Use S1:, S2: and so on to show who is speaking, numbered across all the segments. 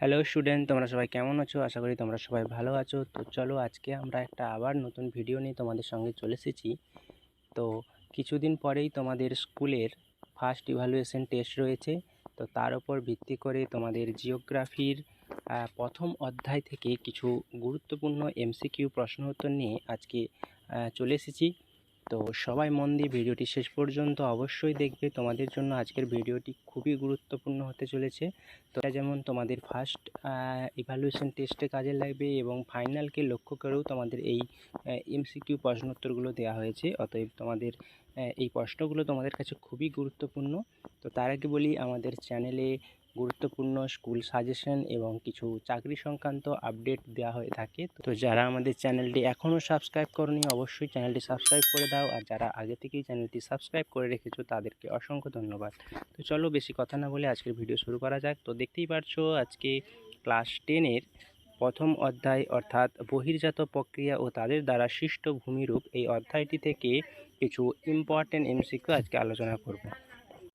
S1: Hello student তোমরা সবাই কেমন আছো? আশা করি তোমরা সবাই ভালো আছো। তো চলো আজকে আমরা একটা আবার নতুন ভিডিও নিয়ে তোমাদের সঙ্গে চলে এসেছি। তো কিছুদিন পরেই তোমাদের স্কুলের ফার্স্ট ইভ্যালুয়েশন টেস্ট রয়েছে। তো তার উপর ভিত্তি করে তোমাদের জিওগ্রাফির প্রথম অধ্যায় থেকে কিছু গুরুত্বপূর্ণ এমসিকিউ প্রশ্ন উত্তর নিয়ে আজকে চলে এসেছি। তো সবাই মন দিয়ে ভিডিওটি শেষ পর্যন্ত অবশ্যই দেখবে। তোমাদের জন্য আজকের ভিডিওটি খুবই গুরুত্বপূর্ণ হতে চলেছে। তো যেমন তোমাদের ফার্স্ট ইভ্যালুয়েশন টেস্টে কাজে লাগবে এবং ফাইনালকে লক্ষ্য করেও তোমাদের এই এমসিকিউ প্রশ্নোত্তরগুলো দেওয়া হয়েছে। অতএব তোমাদের এই প্রশ্নগুলো তোমাদের কাছে খুবই গুরুত্বপূর্ণ। তো তার আগে বলি, আমাদের চ্যানেলে গুরুত্বপূর্ণ স্কুল সাজেশন এবং কিছু চাকরি সংক্রান্ত আপডেট দেওয়া হয়ে থাকে। তো যারা আমাদের চ্যানেলটি এখনও সাবস্ক্রাইব করনি, অবশ্যই চ্যানেলটি সাবস্ক্রাইব করে দাও। আর যারা আগে থেকেই চ্যানেলটি সাবস্ক্রাইব করে রেখেছো, তাদেরকে অসংখ্য ধন্যবাদ। তো চলো বেশি কথা না বলে আজকের ভিডিও শুরু করা যাক। তো দেখতেই পারছ, আজকে ক্লাস টেনের প্রথম অধ্যায়, অর্থাৎ বহির্জাত প্রক্রিয়া ও তাদের দ্বারা সৃষ্ট ভূমিরূপ এই অধ্যায়টি থেকে কিছু ইম্পর্টেন্ট এমসিকিউ আজকে আলোচনা করব।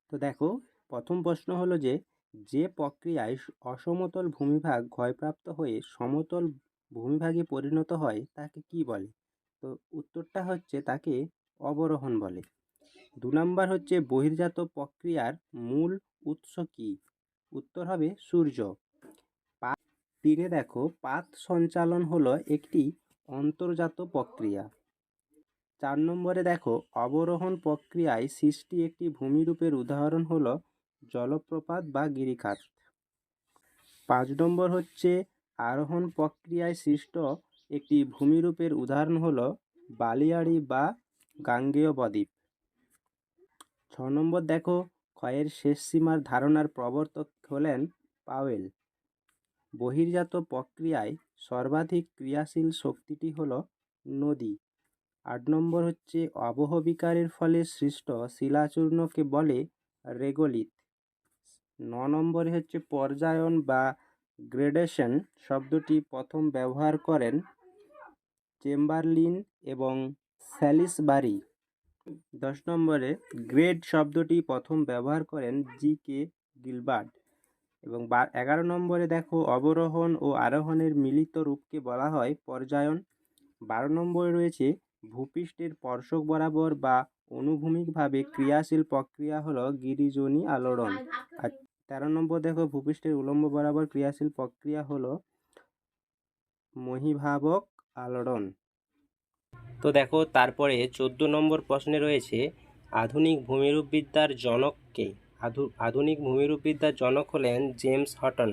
S1: তো দেখো, প্রথম প্রশ্ন হলো যে যে প্রক্রিয়ায় অসমতল ভূমিভাগ ক্ষয়প্রাপ্ত হয়ে সমতল ভূমিভাগে পরিণত হয়, তাকে কি বলে? তো উত্তরটা হচ্ছে তাকে অবরোহণ বলে। দু নম্বর হচ্ছে বহির্জাত প্রক্রিয়ার মূল উৎস কি? উত্তর হবে সূর্য। পাত তিনে দেখো পাত সঞ্চালন হলো একটি অন্তর্জাত প্রক্রিয়া। চার নম্বরে দেখো, অবরোহণ প্রক্রিয়ায় সৃষ্টি একটি ভূমিরূপের উদাহরণ হলো জলপ্রপাত বা গিরিখাত। পাঁচ নম্বর হচ্ছে, আরোহণ প্রক্রিয়ায় সৃষ্ট একটি ভূমিরূপের উদাহরণ হলো বালিয়াড়ি বা গাঙ্গেয় বদ্বীপ। ছ নম্বর দেখো, ক্ষয়ের শেষ সীমার ধারণার প্রবর্তক হলেন পাওয়েল। বহির্জাত প্রক্রিয়ায় সর্বাধিক ক্রিয়াশীল শক্তিটি হলো নদী। আট নম্বর হচ্ছে আবহবিকারের ফলে সৃষ্ট শিলাচূর্ণকে বলে রেগোলিথ। ন নম্বরে হচ্ছে পর্যায়ন বা গ্রেডেশন শব্দটি প্রথম ব্যবহার করেন চেম্বারলিন এবং স্যালিসবারি। দশ নম্বরে গ্রেড শব্দটি প্রথম ব্যবহার করেন জি কে গিলবার্ট এবং এগারো নম্বরে দেখো অবরোহণ ও আরোহণের মিলিত রূপকে বলা হয় পর্যায়ন। বারো নম্বরে রয়েছে ভূপৃষ্ঠের স্পর্শক বরাবর বা অনুভূমিকভাবে ক্রিয়াশীল প্রক্রিয়া হলো গিরিজনী আলোড়ন। তেরো নম্বর দেখো ভূপৃষ্ঠের উলম্ব বরাবর ক্রিয়াশীল প্রক্রিয়া হলো মহিভাবক আলোড়ন। তো দেখো, তারপরে চোদ্দ নম্বর প্রশ্নে রয়েছে, আধুনিক ভূমিরূপবিদ্যার জনককে আধু আধুনিক ভূমিরূপবিদ্যার জনক হলেন জেমস হটন।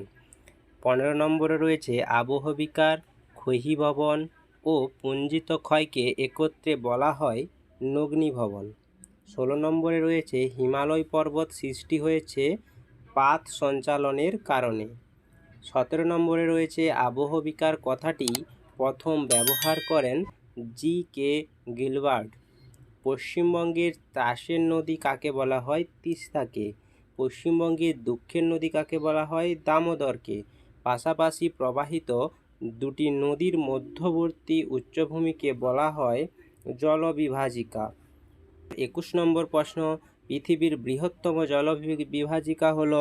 S1: পনেরো নম্বরে রয়েছে, আবহবিকার, ক্ষয়ীভবন ও পুঞ্জিত ক্ষয়কে একত্রে বলা হয় নগ্নিভবন। ষোলো নম্বরে রয়েছে, হিমালয় পর্বত সৃষ্টি হয়েছে পাত সঞ্চালনের কারণে। সতেরো নম্বরে রয়েছে আবহবিকার কথাটি প্রথম ব্যবহার করেন জি কে গিলবার্ট। পশ্চিমবঙ্গের ত্রাসের নদী কাকে বলা হয়? তিস্তাকে। পশ্চিমবঙ্গের দুঃখের নদী কাকে বলা হয়? দামোদরকে। পাশাপাশি প্রবাহিত দুটি নদীর মধ্যবর্তী উচ্চভূমিকে বলা হয় জলবিভাজিকা। একুশ নম্বর প্রশ্ন পৃথিবীর বৃহত্তম জলবিভাজিকা হল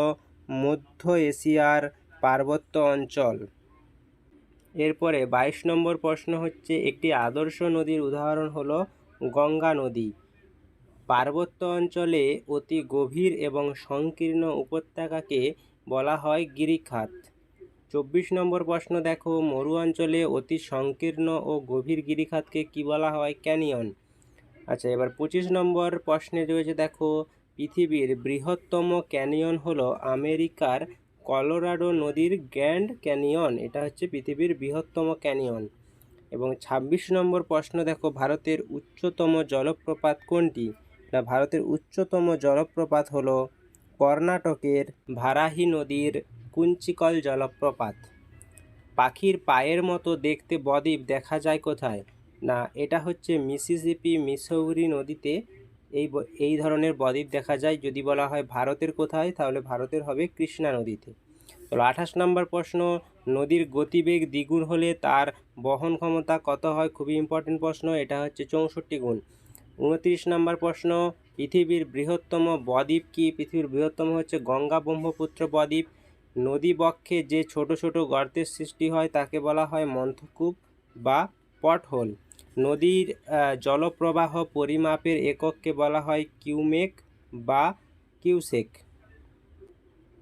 S1: মধ্য এশিয়ার পার্বত্য অঞ্চল। এরপরে বাইশ নম্বর প্রশ্ন হচ্ছে, একটি আদর্শ নদীর উদাহরণ হল গঙ্গা নদী। পার্বত্য অঞ্চলে অতি গভীর এবং সংকীর্ণ উপত্যকাকে বলা হয় গিরিখাত। চব্বিশ নম্বর প্রশ্ন, দেখো, মরু অঞ্চলে অতি সংকীর্ণ ও গভীর গিরিখাতকে কি বলা হয়? ক্যানিয়ন। আচ্ছা এবার পঁচিশ নম্বর প্রশ্নে রয়েছে, দেখো, পৃথিবীর বৃহত্তম ক্যানিয়ন হলো আমেরিকার কলোরাডো নদীর গ্র্যান্ড ক্যানিয়ন। এটা হচ্ছে পৃথিবীর বৃহত্তম ক্যানিয়ন। এবং ছাব্বিশ নম্বর প্রশ্ন, দেখো, ভারতের উচ্চতম জলপ্রপাত কোনটি? না, ভারতের উচ্চতম জলপ্রপাত হলো কর্ণাটকের ভারাহি নদীর কুঞ্চিকল জলপ্রপাত। পাখির পায়ের মতো দেখতে বদ্বীপ দেখা যায় কোথায়? না, এটা হচ্ছে মিসিসিপি মিসৌরি নদীতে এই এই ধরনের বদ্বীপ দেখা যায়। যদি বলা হয় ভারতের কোথায়, তাহলে ভারতের হবে কৃষ্ণা নদীতে। তো আঠাশ নম্বর প্রশ্ন, নদীর গতিবেগ দ্বিগুণ হলে তার বহন ক্ষমতা কত হয়? খুবই ইম্পর্টেন্ট প্রশ্ন, এটা হচ্ছে চৌষট্টি গুণ। উনত্রিশ নম্বর প্রশ্ন, পৃথিবীর বৃহত্তম বদ্বীপ কি? পৃথিবীর বৃহত্তম হচ্ছে গঙ্গা ব্রহ্মপুত্র বদ্বীপ। নদী বক্ষে যে ছোট ছোট গর্তের সৃষ্টি হয়, তাকে বলা হয় মন্থকূপ বা পটহোল। নদীর জলপ্রবাহ পরিমাপের একককে বলা হয় কিউমেক বা কিউসেক।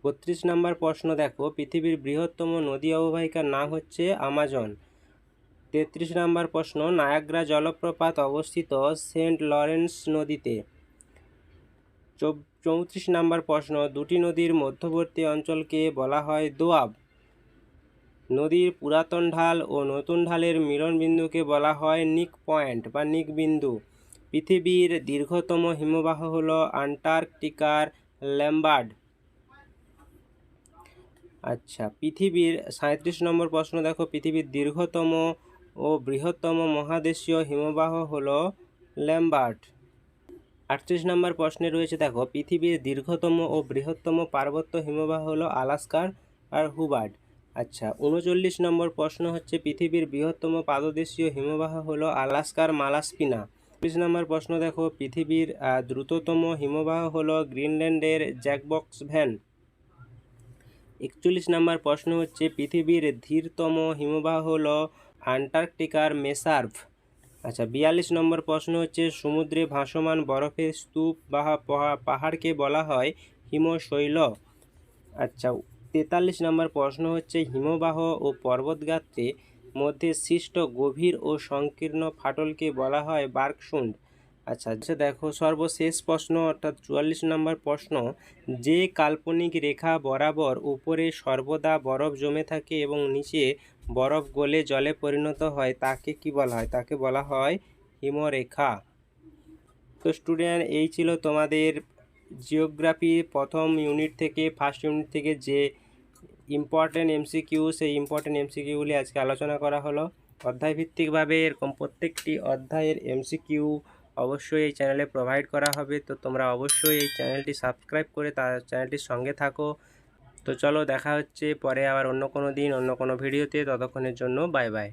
S1: বত্রিশ নম্বর প্রশ্ন দেখো, পৃথিবীর বৃহত্তম নদী অববাহিকার নাম হচ্ছে আমাজন। তেত্রিশ নম্বর প্রশ্ন, নায়াগ্রা জলপ্রপাত অবস্থিত সেন্ট লরেন্স নদীতে। চৌত্রিশ নম্বর প্রশ্ন, দুটি নদীর মধ্যবর্তী অঞ্চলকে বলা হয় দোয়াব। নদীর পুরাতন ঢাল ও নতুন ঢালের মিলনবিন্দুকে বলা হয় নিক পয়েন্ট বা নিক বিন্দু। পৃথিবীর দীর্ঘতম হিমবাহ হল আন্টার্কটিকার ল্যাম্বার্ড। আচ্ছা পৃথিবীর সাঁত্রিশ নম্বর প্রশ্ন দেখো। পৃথিবীর দীর্ঘতম ও বৃহত্তম মহাদেশীয় হিমবাহ হল ল্যাম্বার্ট আটত্রিশ নম্বর প্রশ্নে রয়েছে, দেখো, পৃথিবীর দীর্ঘতম ও বৃহত্তম পার্বত্য হিমবাহ হলো আলাস্কার আর হুবার্ড আচ্ছা উনচল্লিশ নম্বর প্রশ্ন হচ্ছে, পৃথিবীর বৃহত্তম পাদদেশীয় হিমবাহ হলো আলাস্কার মালাস্পিনা। চল্লিশ নম্বর প্রশ্ন, দেখো, পৃথিবীর দ্রুততম হিমবাহ হলো গ্রিনল্যান্ডের জ্যাকবক্স ভ্যান। একচল্লিশ নম্বর প্রশ্ন হচ্ছে, পৃথিবীর ধীরতম হিমবাহ হলো আন্টার্কটিকার মেসার্ভ। আচ্ছা বিয়াল্লিশ নম্বর প্রশ্ন হচ্ছে, সমুদ্রে ভাসমান বরফের স্তূপ বা পাহাড়কে বলা হয় হিমশৈল। আচ্ছা তেতাল্লিশ নম্বর প্রশ্ন হচ্ছে, হিমবাহ ও পর্বতগাত্রে মধ্যে সৃষ্ট গভীর ও সংকীর্ণ ফাটলকে বলা হয় বার্কশুন্ড আচ্ছা আচ্ছা দেখো, সর্বশেষ প্রশ্ন, অর্থাৎ চুয়াল্লিশ নম্বর প্রশ্ন, যে কাল্পনিক রেখা বরাবর উপরে সর্বদা বরফ জমে থাকে এবং নিচে বরফ গলে জলে পরিণত হয়, তাকে কি বলা হয়? তাকে বলা হয় হিমরেখা। তো স্টুডেন্ট, এই ছিল তোমাদের জিওগ্রাফি প্রথম ইউনিট থেকে, ফার্স্ট ইউনিট থেকে যে ইম্পর্টেন্ট এমসিকিউ সেই ইম্পর্টেন্ট এমসিকিউগুলি আজকে আলোচনা করা হলো। অধ্যায়ভিত্তিকভাবে এরকম প্রত্যেকটি অধ্যায়ের এমসিকিউ অবশ্যই এই চ্যানেলে প্রোভাইড করা হবে। তো তোমরা অবশ্যই এই চ্যানেলটি সাবস্ক্রাইব করে তার চ্যানেলটির সঙ্গে থাকো। তো চলো দেখা হচ্ছে পরে আবার অন্য কোনো দিন, অন্য কোনো ভিডিওতে ততক্ষণের জন্য বাই বাই